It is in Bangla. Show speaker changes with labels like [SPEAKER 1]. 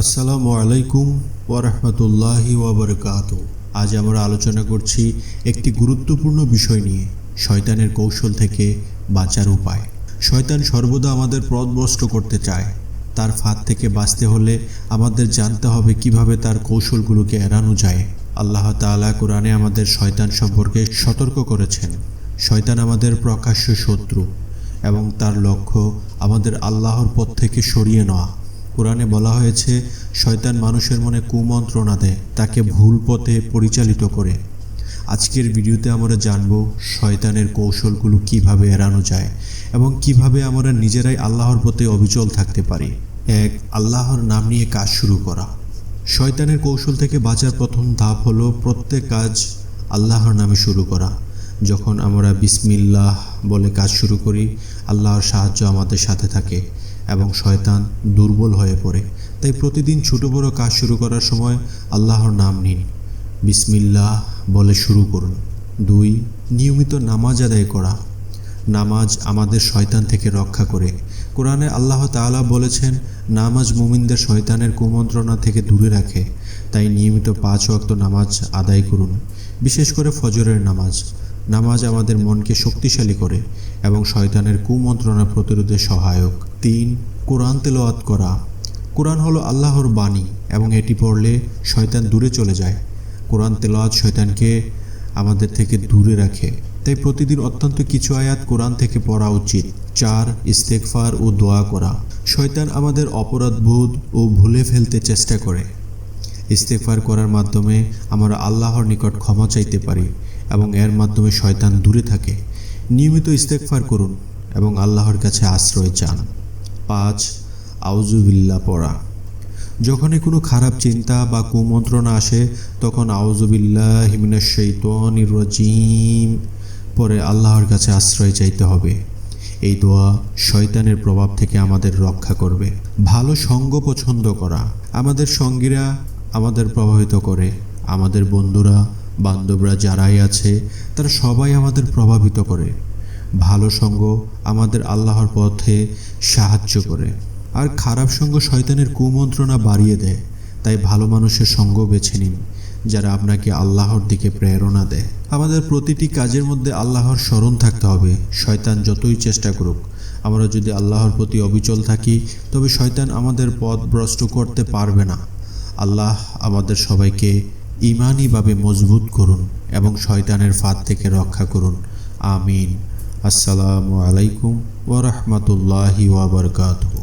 [SPEAKER 1] আসসালামু আলাইকুম ওরহমতুল্লাহি ওবরকাত আজ আমরা আলোচনা করছি একটি গুরুত্বপূর্ণ বিষয় নিয়ে, শয়তানের কৌশল থেকে বাঁচার উপায়। শয়তান সর্বদা আমাদের পথভ্রষ্ট করতে চায়। তার ফাঁদ থেকে বাঁচতে হলে আমাদের জানতে হবে কীভাবে তার কৌশলগুলোকে এড়ানো যায়। আল্লাহ তাআলা কোরআনে আমাদের শয়তান সম্পর্কে সতর্ক করেছেন। শয়তান আমাদের প্রকাশ্য শত্রু এবং তার লক্ষ্য আমাদের আল্লাহর পথ থেকে সরিয়ে নেওয়া। কোরআনে বলা হয়েছে, শয়তান মানুষের মনে কুমন্ত্রণা দেয়, তাকে ভুল পথে পরিচালিত করে। আজকের ভিডিওতে আমরা জানব, শয়তানের কৌশলগুলো কীভাবে এড়ানো যায় এবং কীভাবে আমরা নিজেরাই আল্লাহর পথে অবিচল থাকতে পারি। এক, আল্লাহর নাম নিয়ে কাজ শুরু করা। শয়তানের কৌশল থেকে বাঁচার প্রথম ধাপ হলো প্রত্যেক কাজ আল্লাহর নামে শুরু করা। যখন আমরা বিসমিল্লাহ বলে কাজ শুরু করি, আল্লাহর সাহায্য আমাদের সাথে থাকে। এবং শয়তান দুর্বল হয়ে পড়ে। তাই প্রতিদিন ছোট বড় কাজ শুরু করার সময় আল্লাহর নাম নিন। বিসমিল্লাহ বলে শুরু করুন। দুই, নিয়মিত নামাজ আদায় করা। নামাজ আমাদের শয়তান থেকে রক্ষা করে। কোরআনে আল্লাহ তাআলা বলেছেন, নামাজ মুমিনদের শয়তানের কুমন্ত্রণা থেকে দূরে রাখে। তাই নিয়মিত পাঁচ ওয়াক্ত নামাজ আদায় করুন, বিশেষ করে ফজরের নামাজ। নামাজ আমাদের মনকে শক্তিশালী করে এবং শয়তানের কুমন্ত্রণা প্রতিরোধে সহায়ক। তিন, কোরআন তেলাওয়াত করা। কোরআন হলো আল্লাহর বাণী এবং এটি পড়লে শয়তান দূরে চলে যায়। কোরআন তেলাওয়াত শয়তানকে আমাদের থেকে দূরে রাখে। তাই প্রতিদিন অত্যন্ত কিছু আয়াত কোরআন থেকে পড়া উচিত। চার ইস্তেকফার ও দোয়া করা। শয়তান আমাদের অপরাধবোধ ও ভুলে ফেলতে চেষ্টা করে। ইস্তেকফার করার মাধ্যমে আমরা আল্লাহর নিকট ক্ষমা চাইতে পারি। এবং এর মাধ্যমে শয়তান দূরে থাকে। নিয়মিত ইস্তেকফার করুন এবং আল্লাহর কাছে আশ্রয় চান। পাঁচ আউজুবিল্লা পড়া। যখনই কোনো খারাপ চিন্তা বা কুমন্ত্রণা আসে, তখন আউজুবিল্লাহ হিমিনাশৈতনির রজিম পরে আল্লাহর কাছে আশ্রয় চাইতে হবে। এই দোয়া শয়তানের প্রভাব থেকে আমাদের রক্ষা করবে। ভালো সঙ্গ পছন্দ করা। আমাদের সঙ্গীরা আমাদের প্রভাবিত করে। আমাদের বন্ধুরা বান্ধবরা যারাই আছে, তারা সবাই আমাদের প্রভাবিত করে। ভালো সঙ্গ আমাদের আল্লাহর পথে সাহায্য করে। আর খারাপ সঙ্গ শয়তানের কুমন্ত্রণা বাড়িয়ে দেয়। তাই ভালো মানুষের সঙ্গ বেছে নিন, যারা আপনাকে আল্লাহর দিকে প্রেরণা দেয়। আমাদের প্রতিটি কাজের মধ্যে আল্লাহর স্মরণ থাকতে হবে। শয়তান যতই চেষ্টা করুক, আমরা যদি আল্লাহর প্রতি অবিচল থাকি, তবে শয়তান আমাদের পথ ভ্রষ্ট করতে পারবে না। আল্লাহ আমাদের সবাইকে ইমানিভাবে মজবুত করুন এবং শয়তানের ফাঁদ থেকে রক্ষা করুন। আমিন। আসসালামু আলাইকুম ওরহমতুল্লাহি ওয়াবারকাতুহ